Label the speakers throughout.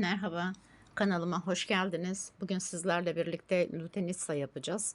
Speaker 1: Merhaba, kanalıma hoş geldiniz. Bugün sizlerle birlikte lutenitsa yapacağız.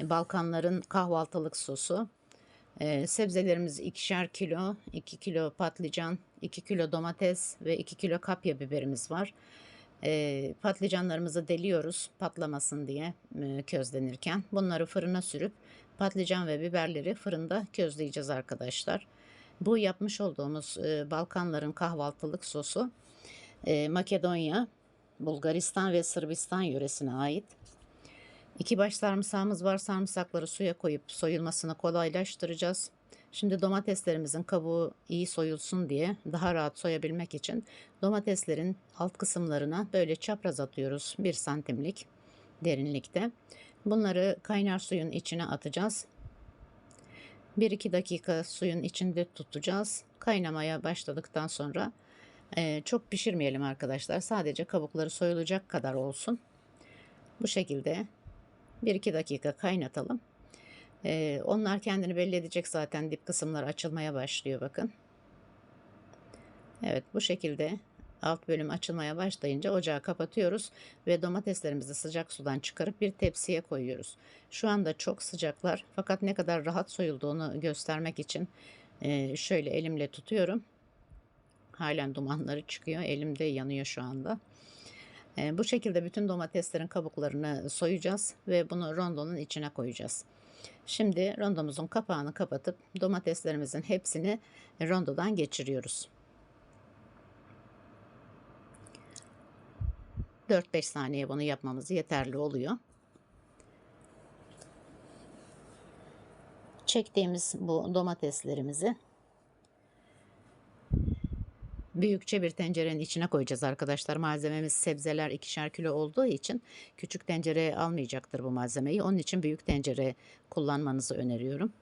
Speaker 1: E, Balkanların kahvaltılık sosu. E, sebzelerimiz ikişer kilo, 2 kilo patlıcan, 2 kilo domates ve 2 kilo kapya biberimiz var. E, patlıcanlarımızı deliyoruz patlamasın diye e, közlenirken. Bunları fırına sürüp patlıcan ve biberleri fırında közleyeceğiz arkadaşlar. Bu yapmış olduğumuz e, Balkanların kahvaltılık sosu e, Makedonya, Bulgaristan ve Sırbistan yöresine ait. İki baş sarımsağımız var. Sarımsakları suya koyup soyulmasını kolaylaştıracağız. Şimdi domateslerimizin kabuğu iyi soyulsun diye daha rahat soyabilmek için domateslerin alt kısımlarına böyle çapraz atıyoruz. 1 santimlik derinlikte. Bunları kaynar suyun içine atacağız. 1-2 dakika suyun içinde tutacağız. Kaynamaya başladıktan sonra ee, çok pişirmeyelim arkadaşlar. Sadece kabukları soyulacak kadar olsun. Bu şekilde 1-2 dakika kaynatalım. Ee, onlar kendini belli edecek zaten. Dip kısımlar açılmaya başlıyor bakın. Evet bu şekilde alt bölüm açılmaya başlayınca ocağı kapatıyoruz ve domateslerimizi sıcak sudan çıkarıp bir tepsiye koyuyoruz. Şu anda çok sıcaklar fakat ne kadar rahat soyulduğunu göstermek için e, şöyle elimle tutuyorum Halen dumanları çıkıyor. Elimde yanıyor şu anda. E, bu şekilde bütün domateslerin kabuklarını soyacağız ve bunu rondonun içine koyacağız. Şimdi rondomuzun kapağını kapatıp domateslerimizin hepsini rondodan geçiriyoruz. 4-5 saniye bunu yapmamız yeterli oluyor. Çektiğimiz bu domateslerimizi büyükçe bir tencerenin içine koyacağız arkadaşlar. Malzememiz sebzeler ikişer kilo olduğu için küçük tencereye almayacaktır bu malzemeyi. Onun için büyük tencere kullanmanızı öneriyorum.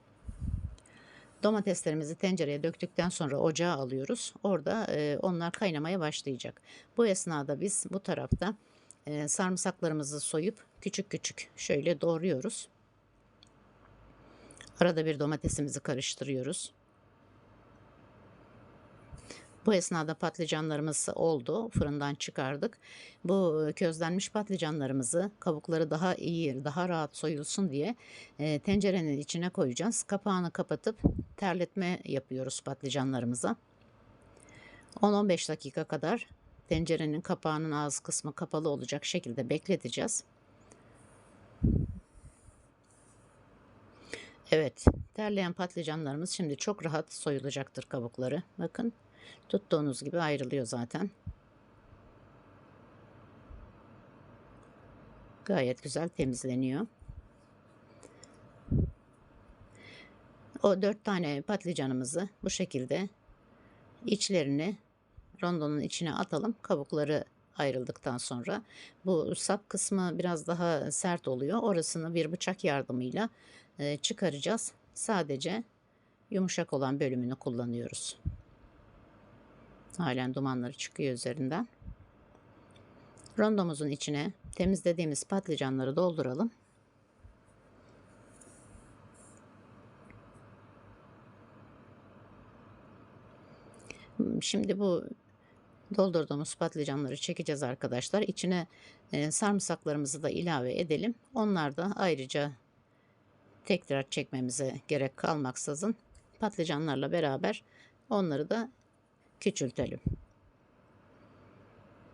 Speaker 1: Domateslerimizi tencereye döktükten sonra ocağa alıyoruz. Orada e, onlar kaynamaya başlayacak. Bu esnada biz bu tarafta e, sarımsaklarımızı soyup küçük küçük şöyle doğruyoruz. Arada bir domatesimizi karıştırıyoruz. Bu esnada patlıcanlarımız oldu. Fırından çıkardık. Bu közlenmiş patlıcanlarımızı kabukları daha iyi, daha rahat soyulsun diye e, tencerenin içine koyacağız. Kapağını kapatıp terletme yapıyoruz patlıcanlarımıza. 10-15 dakika kadar tencerenin kapağının ağız kısmı kapalı olacak şekilde bekleteceğiz. Evet, terleyen patlıcanlarımız şimdi çok rahat soyulacaktır kabukları. Bakın Tuttuğunuz gibi ayrılıyor zaten. Gayet güzel temizleniyor. O dört tane patlıcanımızı bu şekilde içlerini rondonun içine atalım. Kabukları ayrıldıktan sonra bu sap kısmı biraz daha sert oluyor. Orasını bir bıçak yardımıyla e, çıkaracağız. Sadece yumuşak olan bölümünü kullanıyoruz. Halen dumanları çıkıyor üzerinden. Rondomuzun içine temizlediğimiz patlıcanları dolduralım. Şimdi bu doldurduğumuz patlıcanları çekeceğiz arkadaşlar. İçine e, sarımsaklarımızı da ilave edelim. Onlar da ayrıca tekrar çekmemize gerek kalmaksızın patlıcanlarla beraber onları da küçültelim.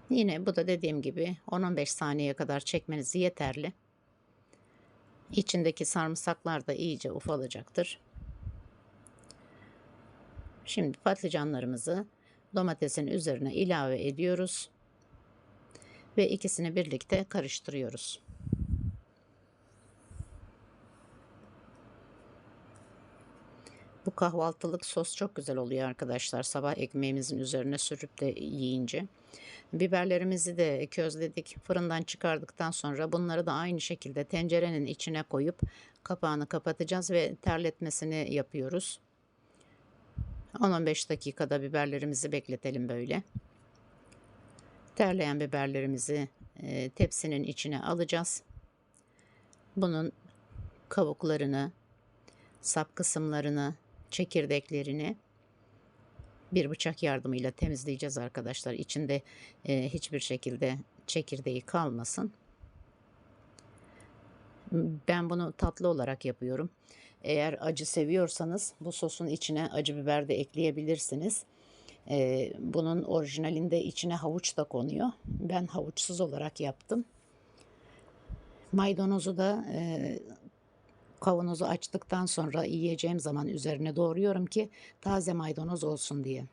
Speaker 1: Yine bu da dediğim gibi 10-15 saniye kadar çekmeniz yeterli. İçindeki sarımsaklar da iyice ufalacaktır. Şimdi patlıcanlarımızı domatesin üzerine ilave ediyoruz ve ikisini birlikte karıştırıyoruz. Bu kahvaltılık sos çok güzel oluyor arkadaşlar. Sabah ekmeğimizin üzerine sürüp de yiyince. Biberlerimizi de közledik. Fırından çıkardıktan sonra bunları da aynı şekilde tencerenin içine koyup kapağını kapatacağız ve terletmesini yapıyoruz. 10-15 dakikada biberlerimizi bekletelim böyle. Terleyen biberlerimizi e, tepsinin içine alacağız. Bunun kabuklarını, sap kısımlarını çekirdeklerini bir bıçak yardımıyla temizleyeceğiz arkadaşlar. İçinde e, hiçbir şekilde çekirdeği kalmasın. Ben bunu tatlı olarak yapıyorum. Eğer acı seviyorsanız bu sosun içine acı biber de ekleyebilirsiniz. Ee, bunun orijinalinde içine havuç da konuyor. Ben havuçsuz olarak yaptım. Maydanozu da e, kavanozu açtıktan sonra yiyeceğim zaman üzerine doğruyorum ki taze maydanoz olsun diye.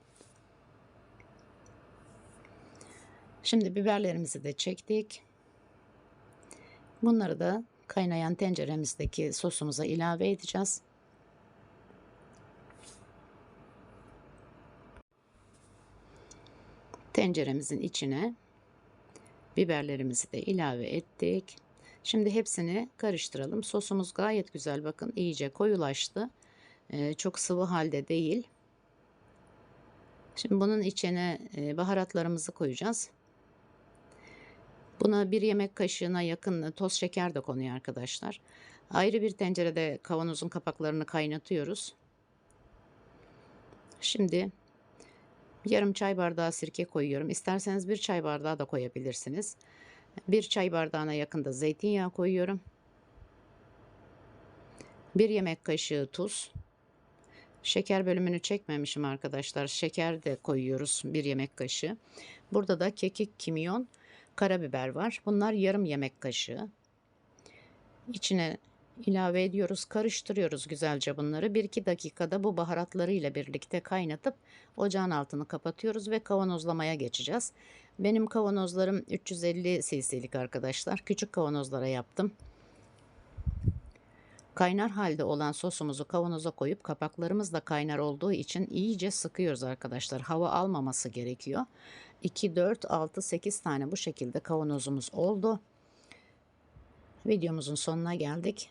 Speaker 1: Şimdi biberlerimizi de çektik. Bunları da kaynayan tenceremizdeki sosumuza ilave edeceğiz. Tenceremizin içine biberlerimizi de ilave ettik. Şimdi hepsini karıştıralım. Sosumuz gayet güzel. Bakın iyice koyulaştı. Ee, çok sıvı halde değil. Şimdi bunun içine e, baharatlarımızı koyacağız. Buna bir yemek kaşığına yakın toz şeker de konuyor arkadaşlar. Ayrı bir tencerede kavanozun kapaklarını kaynatıyoruz. Şimdi yarım çay bardağı sirke koyuyorum. İsterseniz bir çay bardağı da koyabilirsiniz. Bir çay bardağına yakın da zeytinyağı koyuyorum. Bir yemek kaşığı tuz. Şeker bölümünü çekmemişim arkadaşlar. Şeker de koyuyoruz bir yemek kaşığı. Burada da kekik, kimyon, karabiber var. Bunlar yarım yemek kaşığı. İçine ilave ediyoruz, karıştırıyoruz güzelce bunları. 1-2 dakikada bu baharatlarıyla birlikte kaynatıp ocağın altını kapatıyoruz ve kavanozlamaya geçeceğiz. Benim kavanozlarım 350 cc'lik arkadaşlar. Küçük kavanozlara yaptım. Kaynar halde olan sosumuzu kavanoza koyup kapaklarımız da kaynar olduğu için iyice sıkıyoruz arkadaşlar. Hava almaması gerekiyor. 2, 4, 6, 8 tane bu şekilde kavanozumuz oldu. Videomuzun sonuna geldik.